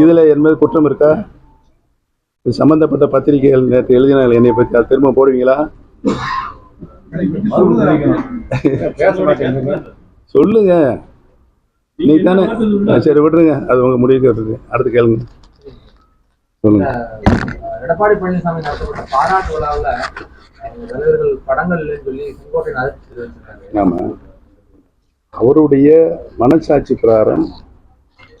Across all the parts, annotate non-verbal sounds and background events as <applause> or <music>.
இதுல என் மீது குற்றம் இருக்கா? இது சம்பந்தப்பட்ட பத்திரிகைகள் நேற்று எழுதினார்கள் என்னை பற்றி அது திரும்ப போடுவீங்களா? சொல்லுங்க. நீ தானே. சரி விட்டுருங்க அது உங்க முடிவுக்கு விட்டுருங்க அடுத்து கேளுங்க. சொல்லுங்க. எடப்பாடி பழனிசாமி நடத்தப்பட்ட பாராட்டு விழாவில் தலைவர்கள் படங்கள் இல்லைன்னு சொல்லி செங்கோட்டையன் ஆமா. அவருடைய மனசாட்சி பிரகாரம்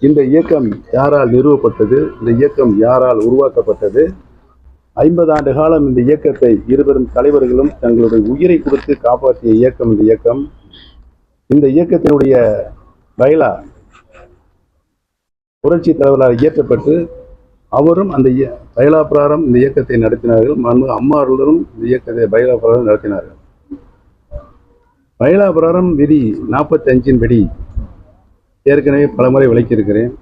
இந்த இயக்கம் யாரால் நிறுவப்பட்டது? இந்த இயக்கம் யாரால் உருவாக்கப்பட்டது? ஐம்பது ஆண்டு காலம் இந்த இயக்கத்தை இருவரும் தலைவர்களும் தங்களுடைய உயிரை கொடுத்து காப்பாற்றிய இயக்கம் இந்த இயக்கம். இந்த இயக்கத்தினுடைய வயலா புரட்சி தலைவரால் இயற்றப்பட்டு அவரும் அந்த இய- பைலா இந்த இயக்கத்தை நடத்தினார்கள். மனு அம்மாவர்களும் இந்த இயக்கத்தை பைலா நடத்தினார்கள். பைலா பிரகாரம் விதி நாற்பத்தஞ்சின் படி ஏற்கனவே பலமுறை விளக்கியிருக்கிறேன்.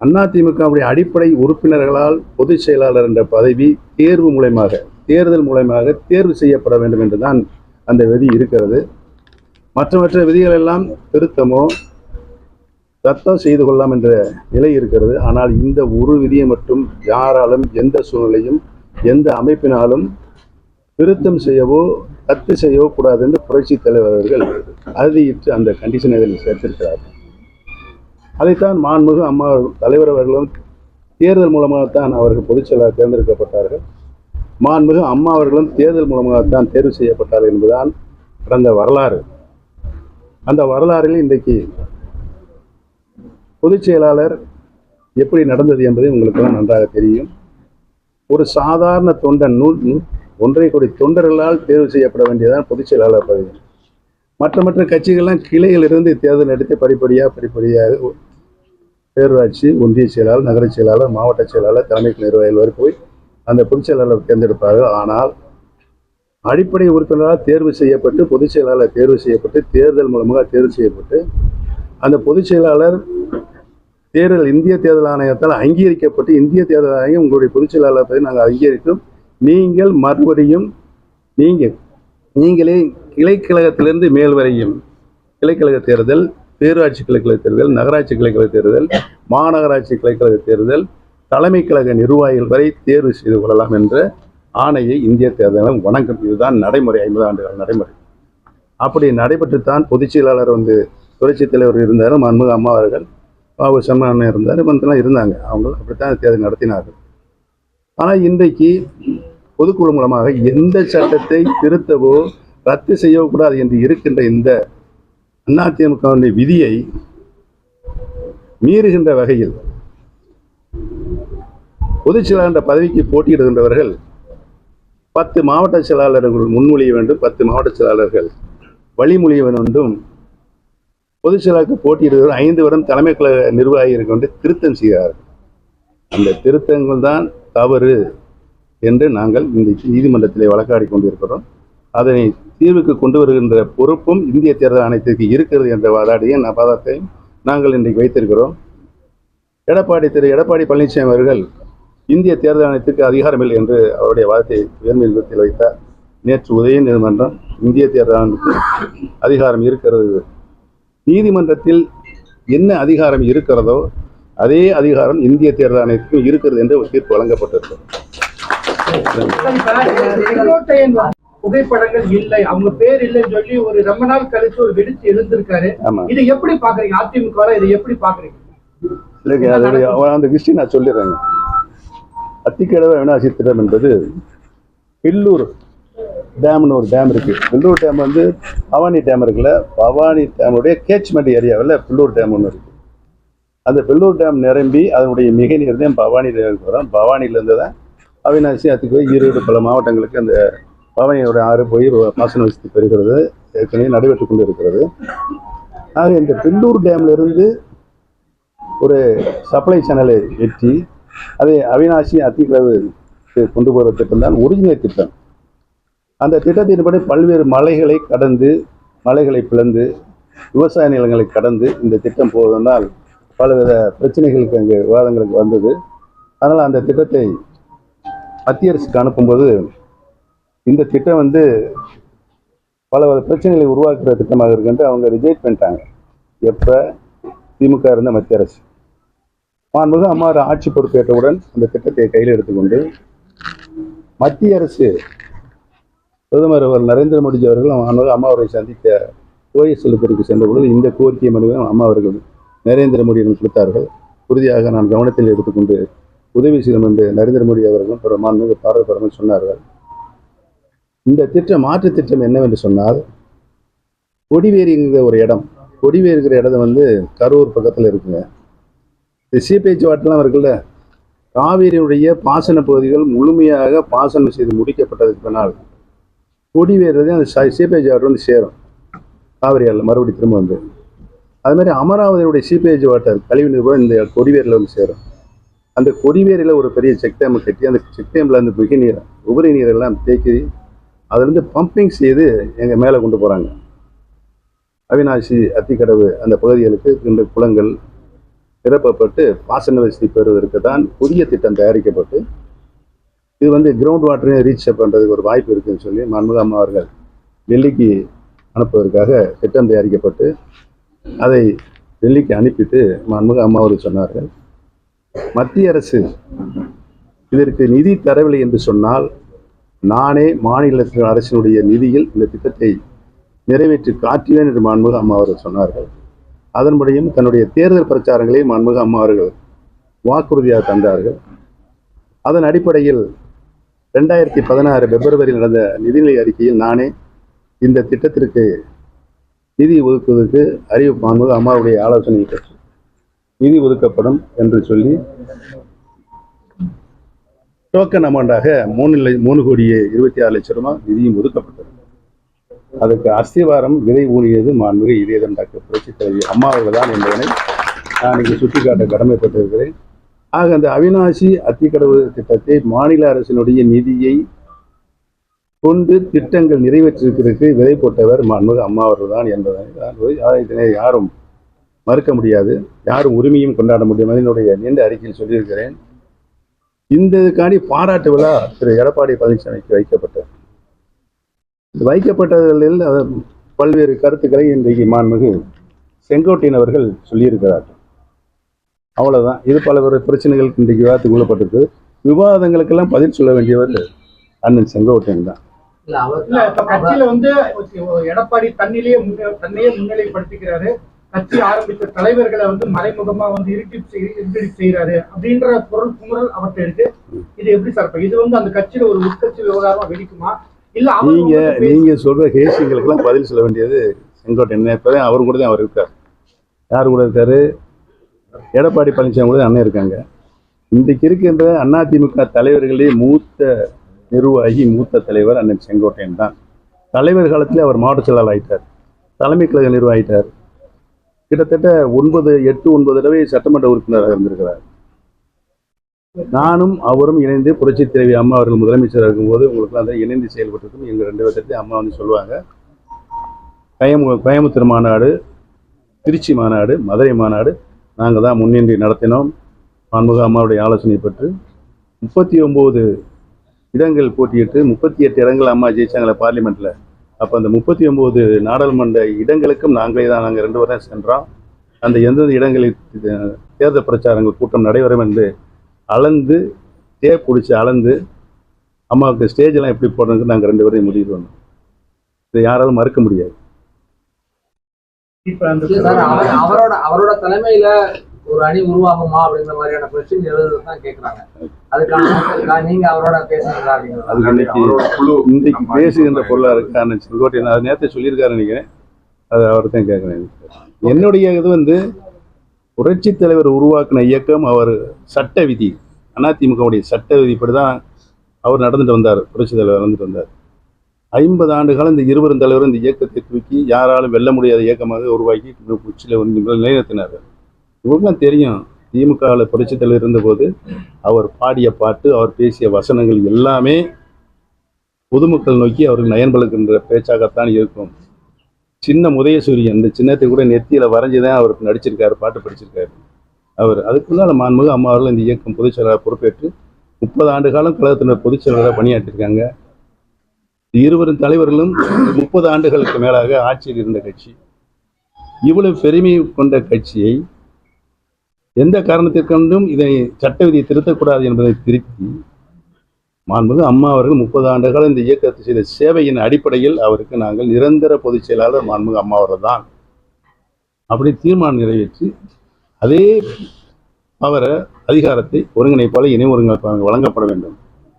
அதிமுகவுடைய அடிப்படை உறுப்பினர்களால் பொதுச் செயலாளர் என்ற பதவி தேர்வு மூலயமாக தேர்தல் மூலயமாக தேர்வு செய்யப்பட வேண்டும் என்றுதான் அந்த விதி இருக்கிறது. மற்ற மற்ற விதிகள் எல்லாம் திருத்தமோ ரத்தம் செய்து கொள்ளலாம் என்ற நிலை இருக்கிறது. ஆனால் இந்த ஒரு விதியை மட்டும் யாராலும் எந்த சூழ்நிலையும் எந்த அமைப்பினாலும் திருத்தம் செய்யவோ ரத்து செய்யக்கூடாது என்று புரட்சி தலைவர் அவர்கள் அறுதியிட்டு அந்த கண்டிஷனை இதில் சேர்த்திருக்கிறார்கள் அதைத்தான் மாண்புமிகு அம்மா தலைவர் அவர்களும் தேர்தல் மூலமாகத்தான் அவர்கள் பொதுச்செயலாளர் தேர்ந்தெடுக்கப்பட்டார்கள். மாண்புமிகு அம்மா அவர்களும் தேர்தல் மூலமாகத்தான் தேர்வு செய்யப்பட்டார்கள் என்பதுதான் கடந்த வரலாறு. அந்த வரலாறில் இன்றைக்கு பொதுச் செயலாளர் எப்படி நடந்தது என்பது உங்களுக்கு நன்றாக தெரியும். ஒரு சாதாரண தொண்டன் நூல் நூ- ஒன்றரை கோடி தொண்டர்களால் தேர்வு செய்யப்பட வேண்டியதான் பொதுச் செயலாளர் பதவி. மற்ற மற்ற கட்சிகள்லாம் கிளையிலிருந்து தேர்தல் நடத்தி படிப்படியாக படிப்படியாக பேரூராட்சி ஒன்றிய செயலாளர் நகர செயலாளர் மாவட்ட செயலாளர் தலைமை நிர்வாகிகள் வரை போய் அந்த பொதுச் செயலாளர் தேர்ந்தெடுப்பார்கள். ஆனால் அடிப்படை உறுப்பினராக தேர்வு செய்யப்பட்டு பொதுச் செயலாளர் தேர்வு செய்யப்பட்டு தேர்தல் மூலமாக தேர்வு செய்யப்பட்டு அந்த பொதுச் செயலாளர் தேர்தல் இந்திய தேர்தல் ஆணையத்தால் அங்கீகரிக்கப்பட்டு இந்திய தேர்தல் ஆணையம் உங்களுடைய பொதுச் செயலாளர் பதவி நாங்கள் அங்கீகரித்தோம் நீங்கள் மறுபடியும் நீங்கள் நீங்களே கிளைக்கழகத்திலிருந்து மேல் வரையும் கிளைக்கழக தேர்தல் பேரூராட்சி கிளைக்கழக தேர்தல் நகராட்சி கிளைக்கழக தேர்தல் மாநகராட்சி கிளைக்கழக தேர்தல் தலைமை கழக நிர்வாகிகள் வரை தேர்வு செய்து கொள்ளலாம் என்ற ஆணையை இந்திய தேர்தலும் வணங்கும். இதுதான் நடைமுறை ஐம்பது ஆண்டுகள் நடைமுறை. அப்படி நடைபெற்றுத்தான் பொதுச் செயலாளர் வந்து புரட்சித் தலைவர் இருந்தார் மன்முக அம்மா அவர்கள் பாபு சம்மான் இருந்தார் மற்றெல்லாம் இருந்தாங்க. அவங்க அப்படித்தான் தேர்தல் நடத்தினார்கள். ஆனால் இன்றைக்கு பொதுக்குழு மூலமாக எந்த சட்டத்தை திருத்தவோ ரத்து செய்யவோ கூடாது என்று இருக்கின்ற இந்த அதிமுகவினுடைய விதியை மீறுகின்ற வகையில் பொதுச் செயலாளர் என்ற பதவிக்கு போட்டியிடுகின்றவர்கள் பத்து மாவட்ட செயலாளர்கள் முன்மொழிய வேண்டும் பத்து மாவட்ட செயலாளர்கள் வழிமொழிய வேண்டும். பொதுச் செயலாளருக்கு போட்டியிடுகிற ஐந்து வருடம் தலைமை கழக நிர்வாகி இருக்க வேண்டும் திருத்தம் செய்கிறார்கள். அந்த திருத்தங்கள் தான் தவறு என்று நாங்கள் இந்த நீதிமன்றத்திலே வழக்காடி கொண்டிருக்கிறோம். அதனை தீர்வுக்கு கொண்டு வருகின்ற பொறுப்பும் இந்திய தேர்தல் ஆணையத்திற்கு இருக்கிறது என்ற வாதாடியை வாதத்தையும் நாங்கள் இன்றைக்கு வைத்திருக்கிறோம். எடப்பாடி திரு எடப்பாடி பழனிசாமி அவர்கள் இந்திய தேர்தல் ஆணையத்திற்கு அதிகாரம் இல்லை என்று அவருடைய வாதத்தை உயர்நீதிமன்றத்தில் வைத்தார். நேற்று உதய நீதிமன்றம் இந்திய தேர்தல் ஆணையத்துக்கு அதிகாரம் இருக்கிறது. நீதிமன்றத்தில் என்ன அதிகாரம் இருக்கிறதோ அதே அதிகாரம் இந்திய தேர்தல் ஆணையத்துக்கும் இருக்கிறது என்று ஒரு தீர்ப்பு வழங்கப்பட்டிருக்கிறது செங்கோட்டையன் புகைப்படங்கள் இல்லை அவங்க பேர் இல்லைன்னு சொல்லி ஒரு ரொம்ப நாள் கழிச்சு ஒரு வெடிச்சு எழுந்திருக்காரு. இதை எப்படி பாக்குறீங்க அதிமுக இதை எப்படி பாக்குறீங்க இல்லைங்க அவ- அந்த விஷயம் நான் சொல்லிடுறேங்க. அத்திக்கடவை அவினாசி திட்டம் என்பது பில்லூர் டேம்னு ஒரு டேம் இருக்கு. பில்லூர் டேம் வந்து பவானி டேம் இருக்குல்ல பவானி டேமுடைய கேட்ச்மெண்ட் ஏரியாவில் பில்லூர் டேம் ஒன்று இருக்கு. அந்த பெல்லூர் டேம் நிரம்பி அதனுடைய மிக நீர் தான் பவானி டேமுக்கு வரும். பவானியிலேருந்து தான் அவினாசி அத்திக்கோய் ஈரோடு பல மாவட்டங்களுக்கு அந்த பவானியோட ஆறு போய் பாசன வசதி பெறுகிறது. ஏற்கனவே நடைபெற்று கொண்டு இருக்கிறது ஆக இந்த பெல்லூர் டேம்லேருந்து ஒரு சப்ளை சேனலை வெற்றி அதை அவினாசி அத்திக்கடவு கொண்டு போகிற திட்டம் தான் ஒரிஜினல் திட்டம். அந்த திட்டத்தின்படி பல்வேறு மலைகளை கடந்து மலைகளை பிளந்து விவசாய நிலங்களை கடந்து இந்த திட்டம் போவதனால் பலவித பிரச்சனைகளுக்கு அங்கே விவாதங்களுக்கு வந்தது. அதனால் அந்த திட்டத்தை மத்திய அரசுக்கு அனுப்பும்போது இந்த திட்டம் வந்து பல பிரச்சனைகளை உருவாக்குற திட்டமாக இருக்குன்ட்டு அவங்க ரிஜெக்ட் பண்ணிட்டாங்க. எப்போ? திமுக இருந்த மத்திய அரசு. மாண்புமிகு அம்மா ஆட்சி பொறுப்பேற்றவுடன் அந்த திட்டத்தை கையில் எடுத்துக்கொண்டு மத்திய அரசு பிரதமர் அவர் நரேந்திர மோடிஜி அவர்கள் மாண்புமிகு அம்மா அவரை சந்தித்த ஓஎஸ்எல் செலுத்திற்கு சென்ற பொழுது இந்த கோரிக்கை மனுவை அம்மா அவர்கள் நரேந்திர மோடியிடம் கொடுத்தார்கள். உறுதியாக நான் கவனத்தில் எடுத்துக்கொண்டு உதவி செய்யும் என்று நரேந்திர மோடி அவர்களும் பிற மாண்புமிகு பாரத பிரதமர் சொன்னார்கள். இந்த திட்டம் மாற்று திட்டம் என்னவென்று சொன்னால் கொடிவேரிங்கிற ஒரு இடம் கொடிவேரிங்கிற இடம் வந்து கரூர் பக்கத்தில் இருக்குங்க. இந்த சீப்பேஜ் வாட்டெலாம் இருக்குல்ல காவேரியுடைய பாசன பகுதிகள் முழுமையாக பாசனம் செய்து முடிக்கப்பட்டதுக்கு பின்னால் கொடிவேறுறது அந்த ச- சீப்பேஜ் வாட்டர் வந்து சேரும். காவிரி மறுபடியும் திரும்ப வந்து. அது மாதிரி அமராவதியுடைய சீப்பேஜ் வாட்டர் கழிவுநீர் கூட இந்த கொடிவேரியில் வந்து சேரும். அந்த கொடிவேரியில் ஒரு பெரிய செக் டேம் கட்டி அந்த செக் டேமில் அந்த மிக நீர் உபரி நீரெல்லாம் தேக்கி அதுலேருந்து பம்பிங் செய்து எங்கள் மேலே கொண்டு போகிறாங்க அவினாசி அத்திக்கடவு அந்த பகுதிகளுக்கு இந்த குளங்கள் நிரப்பப்பட்டு பாசன வசதி பெறுவதற்கு தான் புதிய திட்டம் தயாரிக்கப்பட்டு இது வந்து கிரவுண்ட் வாட்டரையும் ரீச் பண்ணுறதுக்கு ஒரு வாய்ப்பு இருக்குதுன்னு சொல்லி மன்முக அம்மா அவர்கள் டெல்லிக்கு அனுப்புவதற்காக திட்டம் தயாரிக்கப்பட்டு அதை டெல்லிக்கு அனுப்பிட்டு மன்முக அம்மா அவர்கள் சொன்னார்கள். மத்திய அரசு இதற்கு நிதி தரவில்லை என்று சொன்னால் நானே மாநில அரசினுடைய நிதியில் இந்த திட்டத்தை நிறைவேற்றி காட்டுவேன் என்று மாண்புக அம்மா அவர்கள் சொன்னார்கள். அதன்படியும் தன்னுடைய தேர்தல் பிரச்சாரங்களை மாண்புக அம்மா அவர்கள் வாக்குறுதியாக தந்தார்கள். அதன் அடிப்படையில் ரெண்டாயிரத்தி பதினாறு பிப்ரவரியில் நடந்த நிதிநிலை அறிக்கையில் நானே இந்த திட்டத்திற்கு நிதி ஒதுக்குவதற்கு அறிவிப்பு மாண்புக அம்மாவுடைய ஆலோசனை பெற்று நிதி ஒதுக்கப்படும் என்று சொல்லி டோக்கன் அமௌண்டாக மூணு லை மூணு கோடியே இருபத்தி ஆறு லட்சம் ரூபாய் நிதியும் ஒதுக்கப்பட்டது. அதுக்கு அஸ்திவாரம் விதை ஊனியது மாண்புமிகு இதயதன் டாக்டர் புரட்சி தலைவி அம்மா அவர்கள் தான் என்பதனை நான் இங்கு சுட்டிக்காட்ட கடமைப்பட்டிருக்கிறேன். ஆக அந்த அவினாசி அத்திக்கடவு திட்டத்தை மாநில அரசினுடைய நிதியை கொண்டு திட்டங்கள் நிறைவேற்றிருக்கிறதுக்கு விதை போட்டவர் மாண்புமிகு அம்மா அவர்கள் தான் என்பதை நான் இதனை யாரும் மறுக்க முடியாது. யாரும் உரிமையும் கொண்டாட முடியும் என்னுடைய நீண்ட அறிக்கையில் சொல்லியிருக்கிறேன். இந்த இதுக்காண்டி பாராட்டு விழா திரு. எடப்பாடி பழனிசாமிக்கு வைக்கப்பட்டது. வைக்கப்பட்டதில் பல்வேறு கருத்துக்களை இன்றைக்கு மாண்புமிகு செங்கோட்டையன் அவர்கள் சொல்லியிருக்கிறார்கள். அவ்வளோதான் இது பல பிரச்சனைகள் பிரச்சனைகளுக்கு இன்றைக்கு விவாதத்துக்கு உள்ளப்பட்டிருக்கு. விவாதங்களுக்கெல்லாம் பதில் சொல்ல வேண்டியவர் அண்ணன் செங்கோட்டையன் தான். இல்ல அவர் இல்ல இப்ப கட்சியில வந்து எடப்பாடி தன்னிலேயே முன்ன- தன்னையே முன்னிலைப்படுத்திக்கிறாரு. கட்சி ஆரம்பித்த தலைவர்களை வந்து மறைமுகமா வந்து இருட்டி இருட்டி செய்யறாரு அப்படின்ற பொருள் குமுறல் அவர்கிட்ட இருக்கு. இது எப்படி சார் இப்ப இது வந்து அந்த கட்சியில ஒரு உட்கட்சி விவகாரமா வெடிக்குமா? இல்ல அவங்க நீங்க நீங்க சொல்ற கேசிங்களுக்கெல்லாம் பதில் சொல்ல வேண்டியது செங்கோட்டையன். இப்பதான் அவர் கூட தான் அவர் இருக்கார். யார் கூட இருக்காரு? எடப்பாடி பழனிசாமி கூட அண்ணன் இருக்காங்க. இன்றைக்கு இருக்கின்ற அதிமுக தலைவர்களே மூத்த நிர்வாகி மூத்த தலைவர் அண்ணன் செங்கோட்டையன் தான். தலைவர் காலத்திலே அவர் மாவட்ட செயலாளர் ஆகிட்டார் தலைமை கழக நிர்வாகிட்டார். கிட்டத்தட்ட ஒன்பது எட்டு ஒன்பது தடவை சட்டமன்ற உறுப்பினராக இருந்திருக்கிறார். நானும் அவரும் இணைந்து புரட்சி தலைவி அம்மா அவர்கள் முதலமைச்சராக இருக்கும்போது உங்களுக்கு அந்த இணைந்து செயல்பட்டிருக்கும் எங்கள் ரெண்டு பேர்த்தையும் அம்மா வந்து சொல்லுவாங்க. கயமு கோயம்புத்தூர் மாநாடு திருச்சி மாநாடு மதுரை மாநாடு நாங்கள் தான் முன்னின்றி நடத்தினோம். மாண்புக அம்மாவுடைய ஆலோசனை பெற்று முப்பத்தி ஒம்பது இடங்கள் போட்டியிட்டு முப்பத்தி எட்டு இடங்கள் அம்மா ஜெயிச்சாங்களே பார்லிமெண்ட்டில் அப்போ அந்த முப்பத்தி ஒம்பது நாடாளுமன்ற இடங்களுக்கும் நாங்களே தான் நாங்கள் ரெண்டு பேரும் சென்றோம். அந்த எந்தெந்த இடங்களில் தேர்தல் பிரச்சாரங்கள் கூட்டம் நடைபெறும் என்று அளந்து டேப் பிடிச்சி அளந்து அம்மாவுக்கு ஸ்டேஜ் எல்லாம் எப்படி போடுறதுக்கு நாங்கள் ரெண்டு பேரையும் முடிவு பண்ணோம். இதை யாராலும் மறுக்க முடியாது. இப்ப அந்த இல்ல சார் அவர் அவரோட அவரோட தலைமையில ஒரு அணி உருவாகுமா அப்படிங்கிற மாதிரியான கொஸ்டின் எழுதுறது தான் கேக்குறாங்க. அதுக்கான answer இருக்கா? நீங்க அவரோட பேசுறீங்களா அப்படிங்கிறது. அது இன்னைக்கு அவரோட குழு இன்றைக்கு பேசுகின்ற பொருளாக இருக்கு. அண்ணன் செங்கோட்டையன் அது நேரத்தை சொல்லியிருக்காரு நினைக்கிறேன். அது அவர் தான் கேட்குறேன் என்னுடைய இது வந்து புரட்சி தலைவர் உருவாக்கின இயக்கம் அவர் சட்ட விதி. அதிமுகவுடைய சட்ட விதிப்படி தான் அவர் நடந்துட்டு வந்தார். புரட்சி தலைவர் நடந்துட்டு வந்தார். ஐம்பது ஆண்டு காலம் இந்த இருவரும் தலைவரும் இந்த இயக்கத்தை தூக்கி யாராலும் வெல்ல முடியாத இயக்கமாக உருவாக்கி உச்சியில் வந்து நிலைநிறுத்தினார் தெரியும். திமுகவில் புரட்சி இருந்தபோது அவர் பாடிய பாட்டு அவர் பேசிய வசனங்கள் எல்லாமே பொதுமக்கள் நோக்கி அவர்கள் நயன்பழுக்கின்ற பேச்சாகத்தான் இருக்கும். சின்ன உதயசூரியன் இந்த சின்னத்தை கூட நெத்தியில வரைஞ்சி தான் அவர் நடிச்சிருக்காரு பாட்டு படிச்சிருக்காரு. அவர் அதுக்கு முன்னால் மாண்புமிகு அம்மா அவர்கள் இந்த இயக்கம் பொதுச் செயலாளர் பொறுப்பேற்று முப்பது ஆண்டு காலம் கழகத்தினர் பொதுச் செயலாளராக பணியாற்றிருக்காங்க. இருவரும் தலைவர்களும் முப்பது ஆண்டுகளுக்கு மேலாக ஆட்சியில் இருந்த கட்சி. இவ்வளவு பெருமை கொண்ட கட்சியை எந்த காரணத்திற்கொண்டும் இதை சட்ட விதியை திருத்தக்கூடாது என்பதை திருத்தி மாண்புமிகு அம்மா அவர்கள் முப்பது ஆண்டு காலம் இந்த இயக்கத்தை செய்த சேவையின் அடிப்படையில் அவருக்கு நாங்கள் நிரந்தர பொதுச் செயலாளர் மாண்புமிகு அம்மா அவர்கள் தான் அப்படி தீர்மானம் நிறைவேற்றி அதே அவர அதிகாரத்தை ஒருங்கிணைப்பாளர் இணை ஒருங்கிணைப்பாளர் வழங்கப்பட வேண்டும்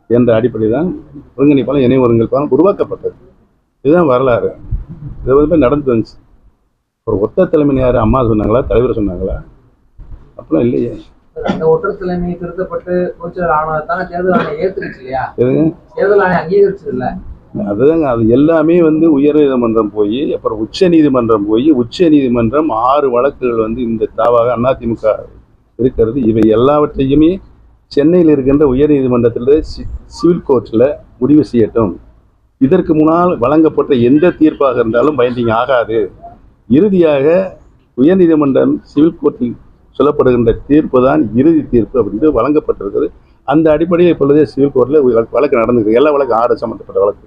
என்ற அடிப்படையில் தான் ஒருங்கிணைப்பாளர் இணை ஒருங்கிணைப்பாளர் உருவாக்கப்பட்டது. இதுதான் வரலாறு. இது வந்து நடந்து வந்துச்சு. ஒரு ஒத்த தலைமையார் அம்மா சொன்னாங்களா? தலைவர் சொன்னாங்களா? அப்படிலாம் இல்லையே. அந்த ஒற்றர் தலைமை திருத்தப்பட்டு கோச்சர் ஆனதான தேர்தல் ஆணையம் ஏத்துருச்சு இல்லையா? தேர்தல் ஆணையம் அங்கீகரிச்சது இல்ல அதுதாங்க அது எல்லாமே வந்து உயர் நீதிமன்றம் போய் அப்புறம் உச்ச நீதிமன்றம் போய் உச்ச நீதிமன்றம் ஆறு வழக்குகள் வந்து இந்த தாவாக அதிமுக இருக்கிறது. இவை எல்லாவற்றையுமே சென்னையில் இருக்கின்ற உயர் நீதிமன்றத்தில் சிவில் கோர்ட்டில் முடிவு செய்யட்டும். இதற்கு முன்னால் வழங்கப்பட்ட எந்த தீர்ப்பாக இருந்தாலும் பைண்டிங் ஆகாது. இறுதியாக உயர்நீதிமன்றம் சிவில் கோர்ட்டில் சொல்லப்படுகின்ற தீர்ப்பு தான் இறுதி தீர்ப்பு அப்படின்னு வழங்கப்பட்டிருக்கிறது அந்த அடிப்படையில் இப்பொழுதே சிவில் கோர்ட்டில் வழக்கு நடந்துருக்கு எல்லா வழக்கு ஆறு சம்மந்தப்பட்ட வழக்கு.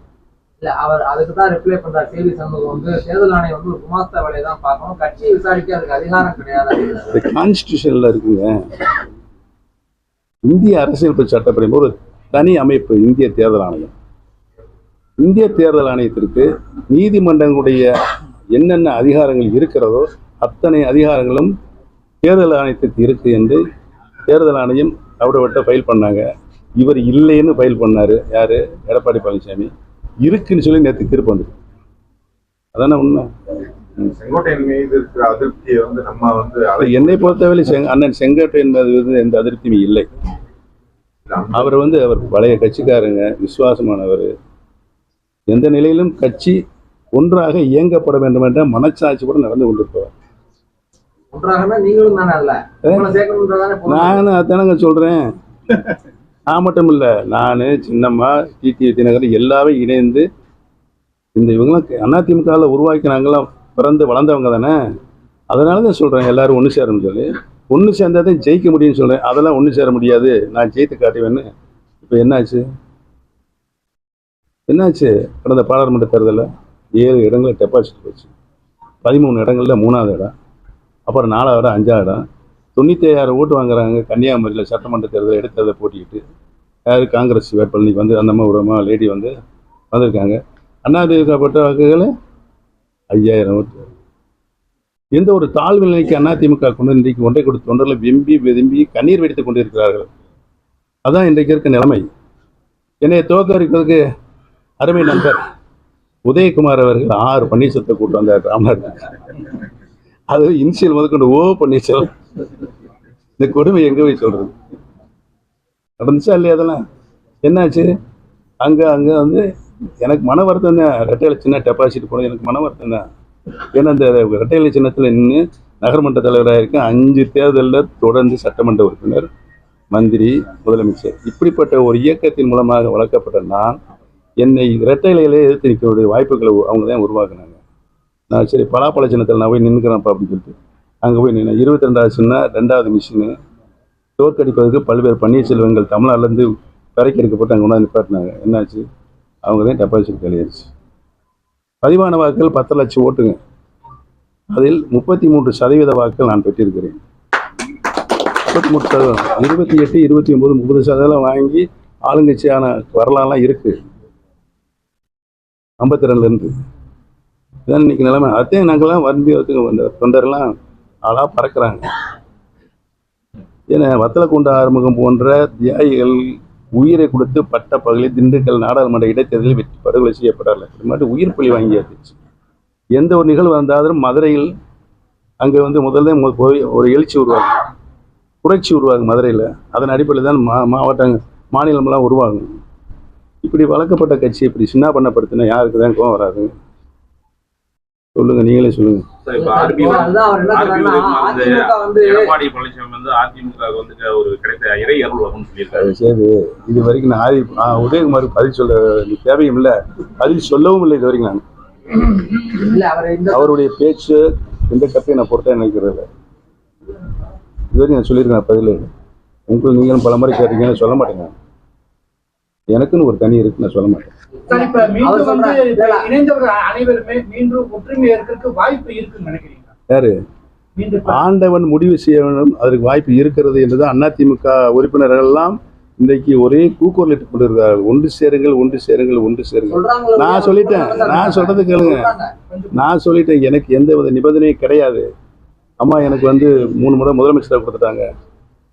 இல்ல அவர் அதுக்கு தான் ரிப்ளை பண்றார். செய்தி சமூகம் வந்து தேர்தல் ஆணையம் வந்து ஒரு குமாஸ்தா வேலையை தான் பார்க்கணும். கட்சியை விசாரிக்க அதுக்கு அதிகாரம் கிடையாது. அப்படிங்கிறாரு. இந்த கான்ஸ்டியூஷனில் இருக்குங்க. இந்திய அரசியலமைப்பு சட்டப்படி ஒரு தனி அமைப்பு இந்திய தேர்தல் ஆணையம். இந்திய தேர்தல் ஆணையத்திற்கு நீதிமன்றங்களுடைய என்னென்ன அதிகாரங்கள் இருக்கிறதோ அத்தனை அதிகாரங்களும் தேர்தல் ஆணையத்திற்கு இருக்கு என்று தேர்தல் ஆணையம் அவர்கிட்ட ஃபைல் பண்ணாங்க. இவர் இல்லைன்னு ஃபைல் பண்ணாரு. யாரு? எடப்பாடி பழனிசாமி. இருக்குன்னு சொல்லி நேற்று தீர்ப்பு வந்து அதானே உண்மை? செங்கோட்டையன் மீது இருக்கிற அதிருப்தியை வந்து நம்ம வந்து என்னை பொறுத்தவரை செங் அண்ணன் செங்கோட்டையன் மீது எந்த அதிருப்தியும் இல்லை. அவர் வந்து அவர் பழைய கட்சிக்காரங்க விசுவாசமானவர். எந்த நிலையிலும் கட்சி ஒன்றாக இயங்கப்பட வேண்டும் என்ற மனச்சாட்சியோடு நடந்து கொண்டிருப்பவர். ஒன்றாகனா நீங்களும் தானே அதுல உங்களை சேர்க்கணுன்றதானே பொருள். நான் அதானங்க சொல்றேன். <laughs> நான் மட்டும் இல்லை நான் சின்னம்மா டிடி தினகர் எல்லாமே இணைந்து இந்த இவங்களாம் அதிமுகவில் உருவாக்கினாங்களாம் பிறந்து வளர்ந்தவங்க தானே? அதனால தான் சொல்கிறேன் எல்லாரும் ஒன்று சேரணும்னு சொல்லி. ஒன்று சேர்ந்தா தான் ஜெயிக்க முடியும்னு சொல்கிறேன் அதெல்லாம் ஒன்று சேர முடியாது. நான் ஜெயித்து காட்டுவேன்னு. இப்போ என்னாச்சு? என்னாச்சு? கடந்த பாராளுமன்ற தேர்தலில் ஏழு இடங்களில் டெபாசிட் போச்சு. பதிமூணு இடங்களில் மூணாவது இடம். அப்புறம் நாலாவது இடம் அஞ்சாவது இடம் தொண்ணூற்றி ஐயாயிரம் ஓட்டு வாங்குறாங்க. கன்னியாகுமரியில் சட்டமன்ற தேர்தல் எடுத்ததை போட்டிக்கிட்டு யார் காங்கிரஸ் வேட்பாளர் இன்னைக்கு வந்து அந்த அம்மா லேடி வந்து வந்திருக்காங்க. அண்ணாதிமுக பெற்ற வாக்குகள் ஐயாயிரம் ஓட்டு. எந்த ஒரு தாழ்வு நிலைக்கு அதிமுக கொண்டு இன்றைக்கு ஒன்றை கொடுத்து தொண்டரில் விரும்பி விரும்பி கண்ணீர் வெடித்துக் கொண்டிருக்கிறார்கள். அதான் இன்றைக்கு இருக்க நிலைமை. என்னை தோக்கடிப்பதற்கு அருமை நண்பர் உதயகுமார் அவர்கள் ஆறு பன்னீர்செல்வத்தை கூட்டு வந்தார் ராமநாட்டுக்கு அது இனிஷியல் முதற்கொண்டு ஓ பன்னீர்செல்வம் இந்த கொடுமை எங்க போய் சொல்றது? நடந்துச்சா இல்லையா அதெல்லாம்? என்னாச்சு? அங்க அங்க வந்து எனக்கு மன வருத்தம் தான் ரெட்டையில சின்ன டெபாசிட் போனது எனக்கு மன வருத்தம் தான் ஏன்னா இந்த ரெட்டையில சின்னத்தில் நின்று நகர்மன்ற தலைவராக இருக்கேன் அஞ்சு தேர்தலில் தொடர்ந்து சட்டமன்ற உறுப்பினர் மந்திரி முதலமைச்சர். இப்படிப்பட்ட ஒரு இயக்கத்தின் மூலமாக வளர்க்கப்பட்ட நான் என்னை இரட்டையிலே எதிர்த்து நிற்கக்கூடிய வாய்ப்புகளை அவங்க தான் உருவாக்குனாங்க. நான் சரி பலாப்பழ சின்னத்தில் நான் போய் நின்றுக்கிறேன்ப்பா அப்படின்னு சொல்லிட்டு அங்கே போய் நின்று இருபத்தி ரெண்டாவது சின்ன ரெண்டாவது மிஷினு தோற்கடிப்பதற்கு பல்வேறு பன்னீர்செல்வங்கள் தமிழ்நாட்டிலேருந்து கரைக்கு எடுக்கப்பட்டு அங்கே கொண்டாந்து நிப்பாட்டினாங்க. என்னாச்சு? அவங்க தான் டெபாசிட் வெளியாச்சு பதிவான வாக்குகள் பத்து லட்சம் ஓட்டுங்க. அதில் முப்பத்தி மூன்று சதவீத வாக்குகள் நான் பெற்றிருக்கிறேன். முப்பத்தி மூணு சதவீதம். இருபத்தி எட்டு இருபத்தி ஒம்பது முப்பது சதவீதம் வாங்கி ஆளுங்கட்சியான வரலாறுலாம் இருக்குது ஐம்பத்தி ரெண்டுலேருந்து இதான் இன்னைக்கு நிலைமை. அதே நாங்கள்லாம் வருந்தி வந்த அந்த தொண்டரெல்லாம் ஆளாக பறக்கிறாங்க. ஏன்னா வத்தலக்குண்ட ஆறுமுகம் போன்ற தியாகிகள் உயிரை கொடுத்து பட்ட பகலில் திண்டுக்கல் நாடாளுமன்ற இடைத்தேர்தலில் வெற்றி படுகொலை செய்யப்படலை இது மாதிரி உயிர் பலி வாங்கியாச்சு எந்த ஒரு நிகழ்வு வந்தாலும் மதுரையில் அங்கே வந்து முதல்ல போய் ஒரு எழுச்சி உருவாகும். புரட்சி உருவாகும் மதுரையில். அதன் அடிப்படையில் தான் மா மாவட்டங்கள் மாநிலம்லாம் உருவாகும். இப்படி வளர்க்கப்பட்ட கட்சி இப்படி சின்ன பண்ணப்படுத்தினா யாருக்கு தான் கோவம் வராது? சொல்லுங்க நீங்களே சொல்லுங்க. சார் இது வரைக்கும் நான் ஆதி உதயகுமாருக்கு பதில் சொல்ல தேவையும் இல்லை. பதில் சொல்லவும் இல்லை இது வரைக்கும் நான். இல்ல அவர் இந்த அவருடைய பேச்சு எந்த கருத்தையும் நான் பொறுத்தா நினைக்கிறது. இது வரைக்கும் நான் சொல்லியிருக்கேன் பதில். உங்களுக்கு நீங்களும் பல முறை கேட்டீங்கன்னு சொல்ல மாட்டேங்க. எனக்குன்னு ஒரு தனி இருக்கு நான் சொல்ல மாட்டேன். இப்ப அவர் மீண்டும் வந்து சொல்றாரு, இப்ப இணைந்தவர்கள் அனைவருமே மீண்டும் ஒற்றுமை ஏற்கிறதுக்கு வாய்ப்பு இருக்குன்னு நினைக்கிறீங்க யாரு? ஆண்டவன் முடிவு செய்ய வேண்டும் அதற்கு வாய்ப்பு இருக்கிறது என்றுதான் அதிமுக உறுப்பினர்கள் எல்லாம் இன்றைக்கு ஒரே கூக்குரலிட்டு கொண்டிருக்கிறார்கள். ஒன்று சேருங்கள் ஒன்று சேருங்கள் ஒன்று சேருங்கள். நான் சொல்லிட்டேன். நான் சொல்றது கேளுங்க. நான் சொல்லிட்டேன். எனக்கு எந்த வித நிபந்தனையும் கிடையாது. அம்மா எனக்கு வந்து மூணு முறை முதலமைச்சராக கொடுத்துட்டாங்க.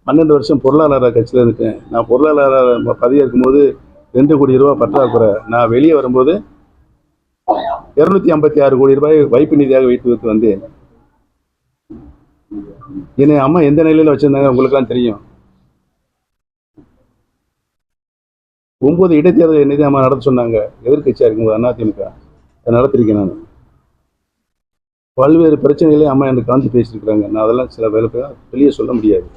பன்னெண்டு வருஷம் பொருளாளர் கட்சியில் இருக்கேன் நான் பொருளாளர் பதவி இருக்கும்போது ரெண்டு கோடி ரூபாய் பற்றாக்குறை. நான் வெளியே வரும்போது இருநூத்தி ஐம்பத்தி ஆறு கோடி ரூபாய் வைப்பு நிதியாக வைத்து வைத்து வந்தேன். என்னை அம்மா எந்த நிலையில வச்சிருந்தாங்க உங்களுக்குலாம் தெரியும். ஒன்பது இடைத்தேர்தல் என்னது அம்மா நடத்த சொன்னாங்க. எதிர்கட்சியா இருக்கும்போது அதிமுக. அதை நடத்திருக்கேன் நான். பல்வேறு பிரச்சனைகளையும் அம்மா எனக்கு காந்தி பேசியிருக்கிறாங்க. நான் அதெல்லாம் சில வேலை வெளியே சொல்ல முடியாது.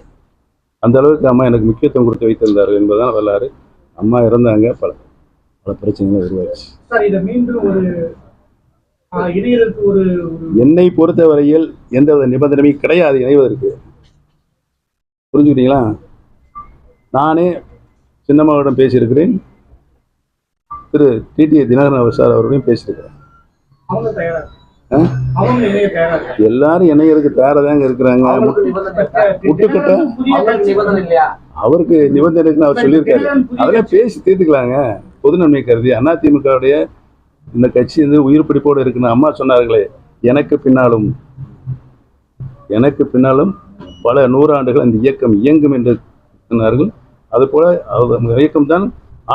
அந்த அளவுக்கு அம்மா எனக்கு முக்கியத்துவம் கொடுத்து வைத்திருந்தார்கள் என்பதுதான் வரலாறு. அம்மா இறந்தாங்க. பல பல பிரச்சனைகள் உருவாச்சு. என்னை பொறுத்தவரையில் எந்தவித நிபந்தனையும் கிடையாது இணைவதற்கு. புரிஞ்சுக்கிட்டீங்களா? நானே சின்னம்மாவிடம் பேசியிருக்கிறேன். திரு டிடி தினகரன் அவர் சார் அவர்களையும் பேசியிருக்கிறேன். எல்லாரும் இணையருக்கு தயாராதாங்க இருக்கிறாங்க? முட்டுக்கட்டை? அவருக்கு நிபந்தனை இருக்குன்னு அவர் சொல்லியிருக்காரு. அதெல்லாம் பேசி தீர்த்துக்கலாங்க. பொது நன்மை கருதி அதிமுகவுடைய இந்த கட்சி வந்து உயிர் பிடிப்போடு இருக்குன்னு அம்மா சொன்னார்களே. எனக்கு பின்னாலும் எனக்கு பின்னாலும் பல நூறாண்டுகள் அந்த இயக்கம் இயங்கும் என்று சொன்னார்கள். அதுபோல அந்த இயக்கம் தான்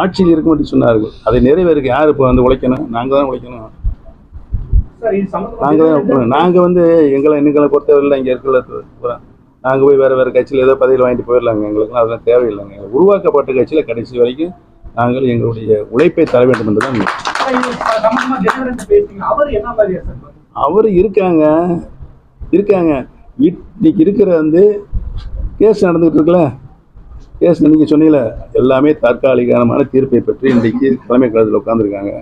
ஆட்சியில் இருக்கும் என்று சொன்னார்கள். அதை நிறைவேறுக்கு யார் இப்போ வந்து உழைக்கணும்? நாங்கள் தான் உழைக்கணும். நாங்கள் தான் நாங்கள் வந்து எங்களை எங்களை பொறுத்தவரையில் இங்கே இருக்கிற நாங்கள் போய் வேறு வேறு கட்சியில் ஏதோ பதவியில் வாங்கிட்டு போயிடலாங்க. எங்களுக்குலாம் அதெல்லாம் தேவையில்லைங்க. எங்களுக்கு உருவாக்கப்பட்ட கட்சியில் கடைசி வரைக்கும் நாங்கள் எங்களுடைய உழைப்பை தர வேண்டும் என்று தான்? அவர் இருக்காங்க. இருக்காங்க. இன்னைக்கு இருக்கிற வந்து கேஸ் நடந்துகிட்டு இருக்குல்ல? கேஸ் நீங்கள் சொன்னீங்கள எல்லாமே தற்காலிகமான தீர்ப்பை பற்றி இன்றைக்கு தலைமை கழகத்தில் உட்காந்துருக்காங்க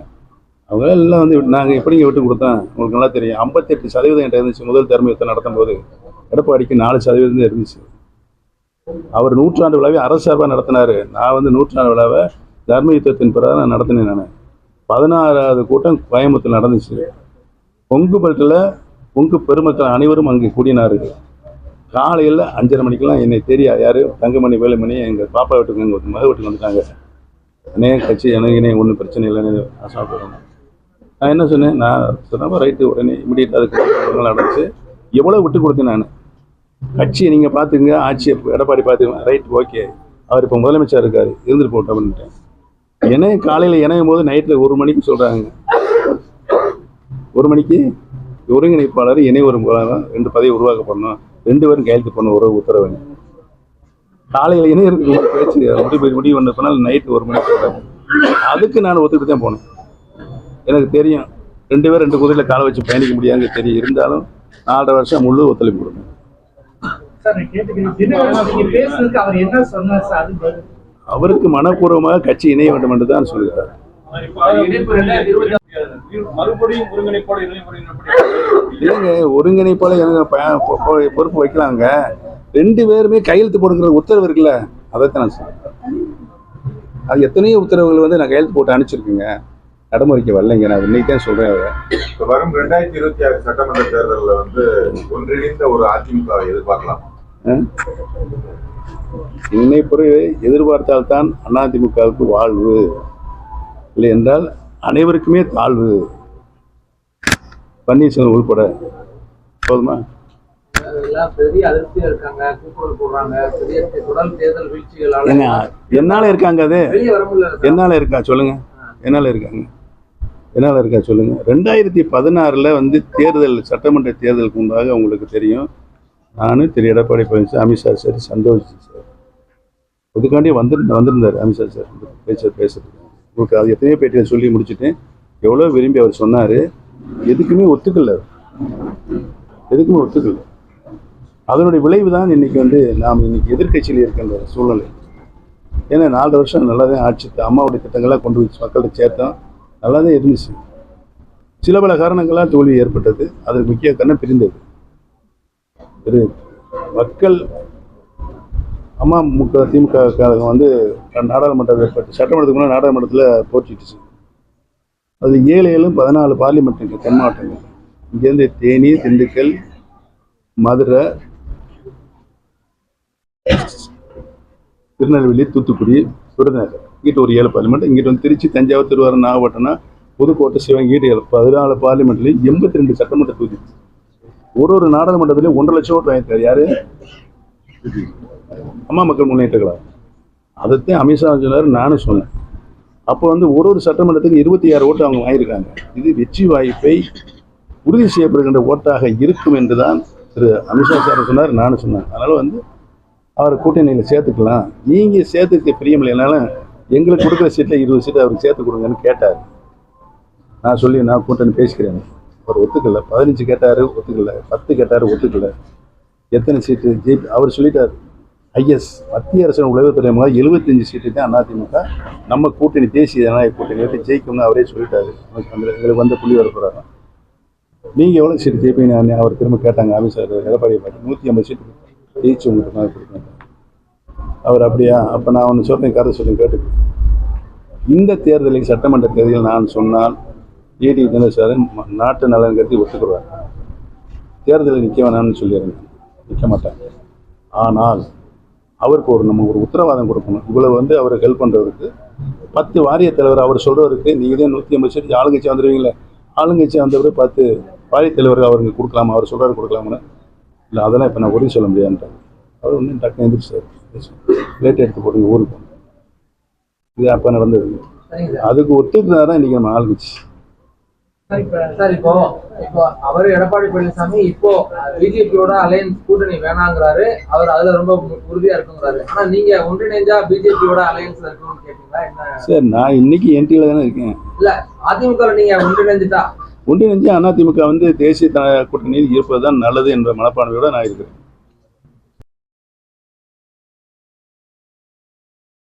அவங்க எல்லாம் வந்து நாங்கள் எப்படிங்க விட்டு கொடுத்தோம் உங்களுக்கு நல்லா தெரியும். ஐம்பத்தெட்டு சதவீதம் என்கிட்ட இருந்துச்சு. முதல் தர்மயுத்தம் நடத்தும் போது எடப்பாடிக்கு நாலு சதவீதம் இருந்துச்சு. அவர் நூற்றாண்டு விழாவை அரசு நடத்தினார். நான் வந்து நூற்றாண்டு விழாவை தர்ம யுத்தத்தின் பிறகு நான் நடத்தினேன் நான். பதினாறாவது கூட்டம் கோயம்புத்தூர் நடந்துச்சு. பொங்கு பட்டில் பொங்கு பெருமக்கள் அனைவரும் அங்கே கூடினார்கள் காலையில் அஞ்சரை மணிக்கெல்லாம் என்னை தெரியா யார்? தங்கமணி வேலுமணி எங்கள் பாப்பா வீட்டுக்கு எங்கள் மக வீட்டுக்கு வந்துட்டாங்க. அண்ணே கட்சி எனக்கு இனே ஒன்றும் பிரச்சனை இல்லைன்னு ஆசா நான் என்ன சொன்னேன்? நான் சொன்னப்போ ரைட்டு உடனே இமீடியட் அதுக்கு நடந்துச்சு எவ்வளோ விட்டு கொடுத்தேன் நான்? கட்சியை நீங்கள் பார்த்துங்க ஆட்சியை எடப்பாடி பார்த்துக்கலாம் ரைட் ஓகே அவர் இப்போ முதலமைச்சர் இருக்கார். இருந்துட்டு போட்டோம் அப்படின்ட்டேன் இணைய காலையில் இணையும் போது நைட்டில் ஒரு மணிக்கு சொல்கிறாங்க ஒரு மணிக்கு ஒருங்கிணைப்பாளர் இணை ஒரு ரெண்டு பதவி உருவாக்க பண்ணணும் ரெண்டு பேரும் கையெழுத்து பண்ண ஒரு உத்தரவுங்க காலையில் இணையருக்கு பேச்சு முடிவு முடிவு பண்ண போனால் நைட்டு ஒரு மணிக்கு சொல்கிறாங்க அதுக்கு நான் ஒத்துக்கிட்டு தான் போனேன். எனக்கு தெரியும். ரெண்டு பேரும் ரெண்டு குதிரையில் காலை வச்சு பயணிக்க முடியாதுங்க தெரியும். இருந்தாலும் நாலரை வருஷம் முழு ஒத்துழைப்பு கொடுங்க. அவருக்கு மனப்பூர்வமாக கட்சி இணைய வேண்டும் என்று தான் சொல்கிறார். இல்லைங்க ஒருங்கிணைப்பாளர் எனக்கு பொறுப்பு வைக்கலாங்க? ரெண்டு பேருமே கையெழுத்து போடுங்கிற உத்தரவு இருக்குல்ல? அதைத்தான் நான் சொல்றேன் அது எத்தனையோ உத்தரவுகள் வந்து நான் கையெழுத்து போட்டு அனுப்பிச்சிருக்கேங்க. நடைமுறைக்கு வரலைங்க. நான் இன்னைக்கு தான் சொல்றேன் அதை. இப்ப வரும் ரெண்டாயிரத்தி இருபத்தி ஆறு சட்டமன்ற தேர்தலில் வந்து ஒன்றிணைந்த ஒரு அதிமுக எதிர்பார்க்கலாம்? என்னை பொறுவை எதிர்பார்த்தால்தான் அதிமுகவுக்கு வாழ்வு. இல்லை என்றால் அனைவருக்குமே தாழ்வு. பன்னீர்செல்வம் உள்பட. போதுமா? என்னால இருக்காங்க அது. என்னால் இருக்கா? சொல்லுங்க. என்னால் இருக்காங்க? என்னால் இருக்கா சொல்லுங்கள் ரெண்டாயிரத்தி பதினாறில் வந்து தேர்தல் சட்டமன்ற தேர்தலுக்கு முன்பாக உங்களுக்கு தெரியும். நான் திரு. Edappadi Palaniswami Amit Shah sir Santhosh sir. அதுக்காண்டி வந்திருந்த வந்திருந்தார் அமித்ஷா சார். பேச பேசுறதுக்கு. உங்களுக்கு அது எத்தனையோ பேட்டியில் சொல்லி முடிச்சுட்டேன். எவ்வளோ விரும்பி அவர் சொன்னார். எதுக்குமே ஒத்துக்கல எதுக்குமே ஒத்துக்கல. அதனுடைய விளைவு தான் இன்னைக்கு வந்து நாம் இன்னைக்கு எதிர்கட்சியில் இருக்கின்ற சூழ்நிலை. ஏன்னா நாலு வருஷம் நல்லா தான் ஆட்சி அம்மாவுடைய திட்டங்கள்லாம் கொண்டு வச்சு மக்கள்கிட்ட சேர்த்தோம். நல்லா தான் இருந்துச்சு. சில பல காரணங்களால் தோல்வி ஏற்பட்டது. அதற்கு முக்கிய காரணம் பிரிந்தது. மக்கள் அம்மா முக திமுக காரங்க வந்து நாடாளுமன்ற சட்டமன்றத்துக்கு முன்னாடி நாடாளுமன்றத்தில் போட்டிட்டுச்சு அது ஏழு ஏழும் பதினாலு பார்லிமெண்ட் தென் மாவட்டங்கள் இங்கேருந்து தேனி திண்டுக்கல் மதுரை திருநெல்வேலி தூத்துக்குடி விருதுநகர். இங்கிட்டு ஒரு ஏழு பார்லிமெண்ட் இங்கிட்டு வந்து திருச்சி தஞ்சாவூர் திருவாரூர் நாகப்பட்டினம் புதுக்கோட்டை சிவகங்கை ஏழு பதினாலு பார்லிமெண்ட்லையும் எண்பத்தி ரெண்டு சட்டமன்ற தொகுதி. ஒரு ஒரு நாடாளுமன்றத்திலையும் ஒன்றரை லட்சம் ஓட்டு வாங்கியிருக்காரு. யாரு? அம்மா மக்கள் முன்னேற்ற கழகம் அதைத்தான் அமித்ஷா சொன்னார் நானும் சொன்னேன். அப்போ வந்து ஒரு ஒரு சட்டமன்றத்துக்கு இருபத்தி ஆறு ஓட்டு அவங்க வாங்கியிருக்காங்க. இது வெற்றி வாய்ப்பை உறுதி செய்யப்படுகின்ற ஓட்டாக இருக்கும் என்று தான் திரு அமித்ஷா சார் சொன்னார் நானும் சொன்னேன். அதனால் வந்து அவரை கூட்டணியில் சேர்த்துக்கலாம். நீங்கள் சேர்த்துக்க பிரியமில்லைனாலும் எங்களுக்கு கொடுக்குற சீட்டில் இருபது சீட்டு அவருக்கு சேர்த்து கொடுங்கன்னு கேட்டார். நான் சொல்லி நான் கூட்டணி பேசிக்கிறேன். அவர் ஒத்துக்கல. பதினஞ்சு கேட்டார் ஒத்துக்கல. பத்து கேட்டார் ஒத்துக்கல. எத்தனை சீட்டு? ஜெயி அவர் சொல்லிட்டார். ஐஎஸ் மத்திய அரசு உளவுத்துறை மூலம் எழுபத்தஞ்சு சீட்டு தான் அதிமுக. நம்ம கூட்டணி தேசிய ஜனநாயக கூட்டணி வந்து ஜெயிக்கும்னு அவரே சொல்லிட்டாரு. எங்களுக்கு வந்த புள்ளி வர நீங்கள் எவ்வளோ சீட்டு ஜெயிப்பீங்க அவர் திரும்ப கேட்டாங்க. அமித்ஷா எடப்பாடியை பார்த்து நூற்றி ஐம்பது சீட்டு ஜெயிச்சு உங்களுக்கு நான் கொடுக்கணும். அவர் அப்படியா? அப்போ நான் ஒன்று சொல்கிறேன் கதை சொல்லி கேட்டு இந்த தேர்தலில் சட்டமன்ற தேர்தலில் நான் சொன்னால் ஏடி தினேஸ்வரன் ம- நாட்டு நலன் கருதி ஒத்துக்குருவார் தேர்தலில் நிற்க வேணாம்னு சொல்லிடுறேன் நிற்க மாட்டாங்க ஆனால் அவருக்கு ஒரு நம்ம ஒரு உத்தரவாதம் கொடுக்கணும். இவ்வளவு வந்து அவரை ஹெல்ப் பண்ணுறதுக்கு பத்து வாரிய தலைவர் அவர் சொல்கிறவருக்கு நீங்கள் தான் நூற்றி ஐம்பது சீட்டு ஆளுங்கட்சி வந்துடுவீங்களே ஆளுங்கட்சி வந்தவர் பத்து வாரிய தலைவர் அவருக்கு கொடுக்கலாமா அவர் சொல்கிறாரு கொடுக்கலாமா இல்லை அதெல்லாம் இப்போ நான் உறுதி சொல்ல முடியாதுன்றாங்க அவர் ஒன்றும் டக்குனு எந்திரிச்சார். லேட் எடுத்து போட்டு ஊருக்கு போகணும் இது அப்போ நடந்தது அதுக்கு ஒத்துக்கிட்டா தான் இன்றைக்கி நம்ம ஆளுங்கட்சி. சார் இப்ப சார் இப்போ இப்போ அவர் எடப்பாடி பழனிசாமி இப்போ பிஜேபியோட அலையன்ஸ் கூட்டணி வேணாங்கிறாரு. அவர் அதுல ரொம்ப உறுதியா இருக்குங்கிறாரு. ஆனா நீங்க ஒன்றிணைஞ்சா பிஜேபியோட அலையன்ஸ்ல இருக்கணும்னு கேட்டீங்களா? என்ன? சார் நான் இன்னைக்கு என்டியில் தானே இருக்கேன். இல்ல அதிமுக நீங்க ஒன்றிணைஞ்சிட்டா? ஒன்றிணைஞ்சு அதிமுக வந்து தேசிய கூட்டணியில் இருப்பது தான் நல்லது என்ற மனப்பான்மையோட நான் இருக்கிறேன்.